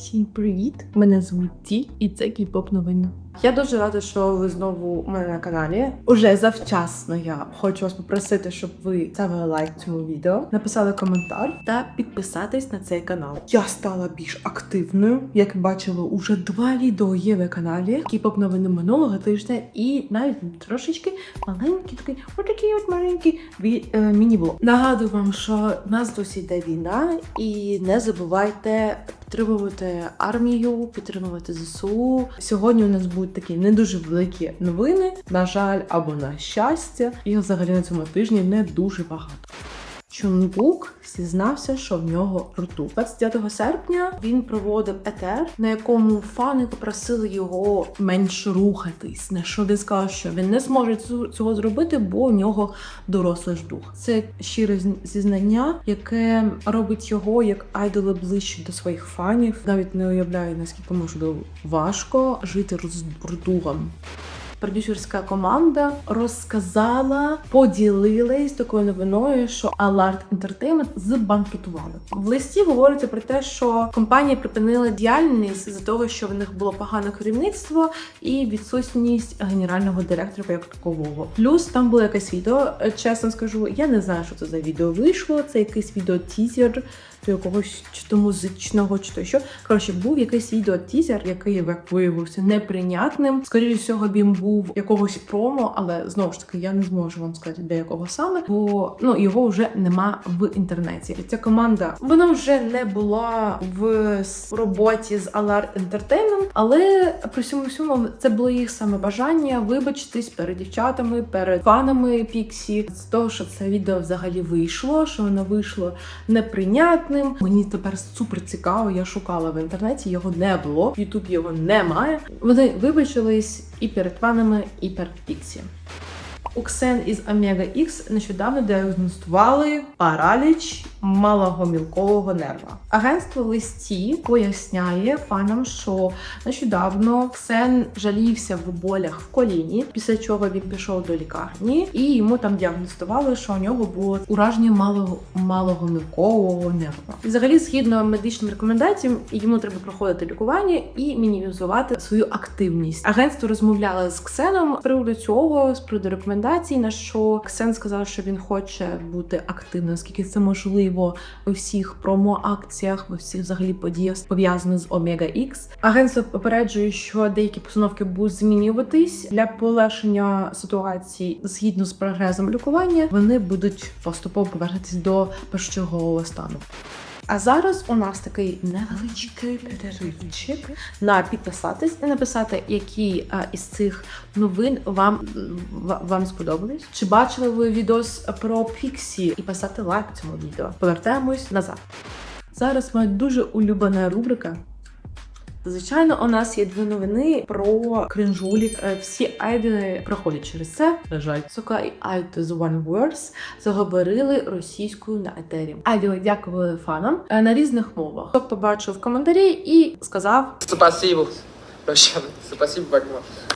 Всім привіт! Мене звуть Ті, і це кіпоп новини. Я дуже рада, що ви знову у мене на каналі. Уже завчасно я хочу вас попросити, щоб ви ставили лайк цьому відео, написали коментар та підписатись на цей канал. Я стала більш активною. Як бачили, уже два відео є на каналі. Кіп-поп новини минулого тижня, і навіть трошечки маленький такий, отакий от маленький е, міні-блог. Нагадую вам, що в нас досі йде війна, і не забувайте підтримувати армію, підтримувати ЗСУ. Сьогодні у нас будуть такі не дуже великі новини, на жаль, або на щастя. І взагалі на цьому тижні не дуже багато. Чунгук зізнався, що в нього ртуть. 29 серпня він проводив етер, на якому фани попросили його менше рухатись. На що він сказав, що він не зможе цього зробити, бо у нього дорослий дух. Це щире зізнання, яке робить його як айдола ближче до своїх фанів. Навіть не уявляю, наскільки можливо важко жити роз- ртугом продюсерська команда розказала, поділилась такою новиною, що Alert Entertainment збанкрутували. В листі говориться про те, що компанія припинила діяльність з-за того, що в них було погане керівництво і відсутність генерального директора як такового. Плюс там було якесь відео. Чесно скажу, я не знаю, що це за відео вийшло. Це якийсь відео-тізер до якогось чи то музичного, чи то що. Коротше, був якийсь відео-тізер, який як виявився неприйнятним. Скоріше всього, він був якогось промо, але знову ж таки я не зможу вам сказати, де якого саме, бо ну його вже нема в інтернеті. Ця команда вона вже не була в роботі з Alar Entertainment, але при всьому всьому це було їх саме бажання вибачитись перед дівчатами, перед фанами Піксі з того, що це відео взагалі вийшло, що воно вийшло неприйнятним. Мені тепер супер цікаво. Я шукала в інтернеті, його не було. Ютуб його немає. Вони вибачились і перед фанами, і перед Піксі. Оксен із Омега X нещодавно діагностували параліч малого мілкового нерва. Агентство листі поясняє фанам, що нещодавно Ксен жалівся в болях в коліні, після чого він пішов до лікарні, і йому там діагностували, що у нього було ураження малого малого мілкового нерва. І взагалі, згідно медичним рекомендаціям, йому треба проходити лікування і мінімізувати свою активність. Агентство розмовляло з Ксеном з приводу цього, з приводу рекомендацій, на що Ксен сказав, що він хоче бути активним, оскільки це можливо у всіх промо-акціях, у всіх взагалі подіях пов'язаних з Омега X. Агентство попереджує, що деякі постановки будуть змінюватись для полегшення ситуації згідно з прогресом лікування. Вони будуть поступово повертатись до першочергового стану. А зараз у нас такий невеличкий переривчик на підписатись і написати, які із цих новин вам, ва- вам сподобались. Чи бачили ви відос про Піксі і писати лайк цьому відео? Повертаємось назад. Зараз моя дуже улюблена рубрика. Звичайно, у нас є дві новини про кринжулік. Е, Всі айдоли проходять через це. На жаль, Сука і Айто з One Words заговорили російською на етері. Айдоли дякували фанам е, на різних мовах. Хто побачив в коментарі і сказав, Спасибо. Прощай. Спасибо,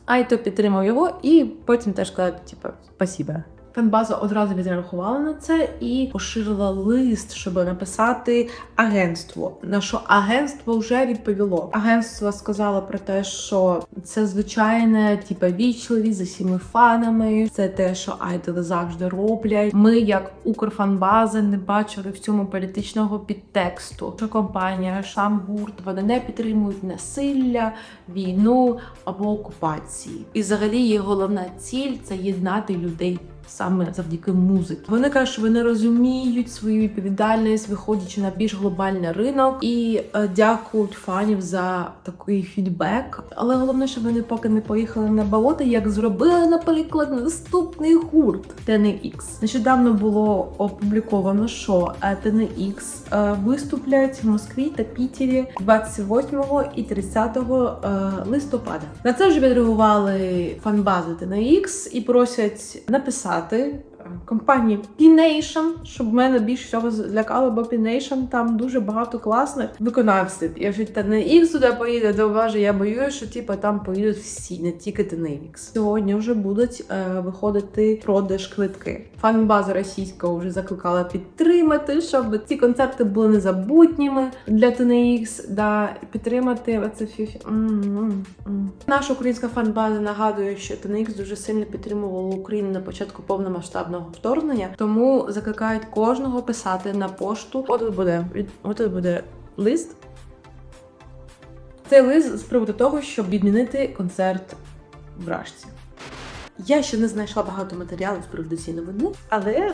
Айто підтримав його, і потім теж сказав, типу, спасіба. Фанбаза одразу відреагувала на це і поширила лист, щоб написати агентство. На що агентство вже відповіло. Агентство сказало про те, що це звичайне, типу, вічливість з усіма фанами. Це те, що айдоли завжди роблять. Ми, як Укрфанбаза, не бачили в цьому політичного підтексту. Що компанія сам гурт вони не підтримують насилля, війну або окупації. І взагалі її головна ціль це єднати людей. Саме завдяки музиці. Вони кажуть, що вони розуміють свою відповідальність, виходячи на більш глобальний ринок, і е, дякують фанів за такий фідбек. Але головне, що вони поки не поїхали на болото, як зробили, наприклад, наступний гурт TNX. Нещодавно було опубліковано, що е, TNX е, виступлять в Москві та Пітері 28 і 30 е, листопада. На це вже відреагували фанбази TNX і просять написати. Е, компанії P-Nation, щоб мене більше всього злякало, бо P-Nation там дуже багато класних виконавців. Якщо та не X туди поїде, то вважаю, я боюся, що типу, там поїдуть всі, не тільки TNX. Сьогодні вже будуть е, виходити продаж квитки. Фан-база російська вже закликала підтримати, щоб ці концерти були незабутніми для TNX, да, підтримати оце фіфі. Наша українська фан-база нагадує, що TNX дуже сильно підтримувала Україну на початку повномасштабного вторгнення, тому закликають кожного писати на пошту. От буде від- от тут буде лист. Цей лист з приводу того, щоб відмінити концерт в Рашці. Я ще не знайшла багато матеріалів з приводу цієї новини, але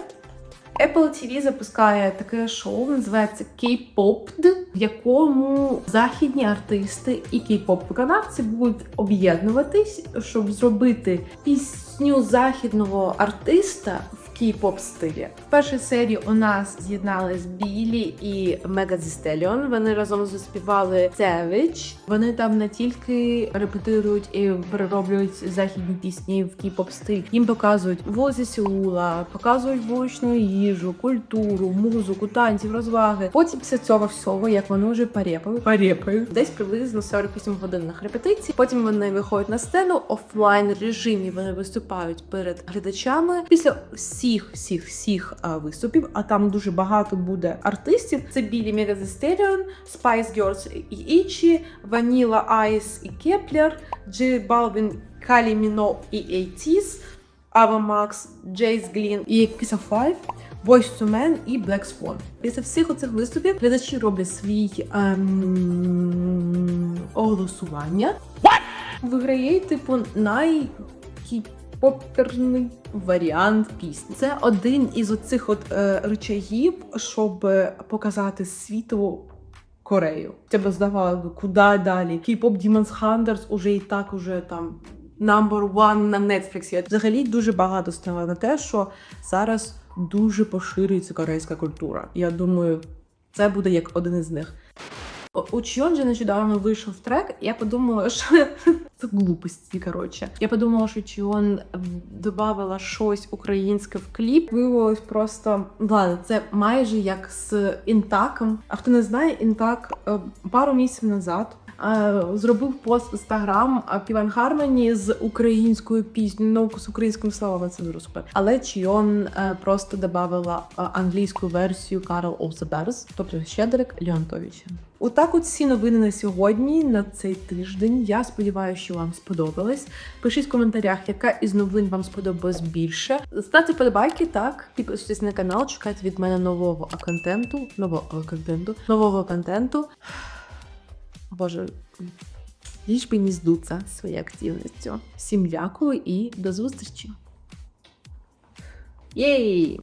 Apple TV запускає таке шоу, називається K-Popped, в якому західні артисти і кей-поп виконавці будуть об'єднуватись, щоб зробити пісню західного артиста кей-поп стилі. В першій серії у нас з'єднались Білі і Мега Thee Вони разом заспівали Savage. Вони там не тільки репетирують і перероблюють західні пісні в кей-поп стиль. Їм показують вулиці Сеула, показують вуличну їжу, культуру, музику, танців, розваги. Потім після цього всього, як вони вже парепають, парепають, десь приблизно 48 годинних репетицій. Потім вони виходять на сцену офлайн режимі. Вони виступають перед глядачами. Після всіх, всіх, всіх виступів, а там дуже багато буде артистів. Це Білі Мега The Spice Girls і Ічі, Vanilla Ice і Kepler, J Balvin, Калі Міно і ATEEZ, Ava Max, Джейс Глін і 5, Boyz II Men і Black Swan. Після всіх оцих виступів глядачі роблять свій ем, оголосування. Виграє, типу, най поперний варіант пісні. Це один із оцих от е, речагів, щоб е, показати світу Корею. Тебе здавало, куди далі? K-pop Demons Hunters уже і так уже там number one на Netflix. Взагалі дуже багато стало на те, що зараз дуже поширюється корейська культура. Я думаю, це буде як один із них. У- Чйонджі нещодавно вийшов трек, я подумала, що це глупості. Коротше, я подумала, що Чіон додавала щось українське в кліп. Виявилось просто ладно, це майже як з інтаком. А хто не знає, інтак е, пару місяців назад. е, Зробив пост в інстаграм Піван Хармоні з українською піснею, ну з українськими словами це дуже супер. Але Чіон е, просто додавала англійську версію Carol of тобто Щедрик Леонтовича. Отак, от всі новини на сьогодні, на цей тиждень. Я сподіваюся, що вам сподобалось. Пишіть в коментарях, яка із новин вам сподобалась більше. Ставте подобайки, так, підписуйтесь на канал, чекайте від мене нового контенту, нового контенту, нового контенту. Боже, ліж би не здуться своєю активністю. Всім дякую і до зустрічі. Єй!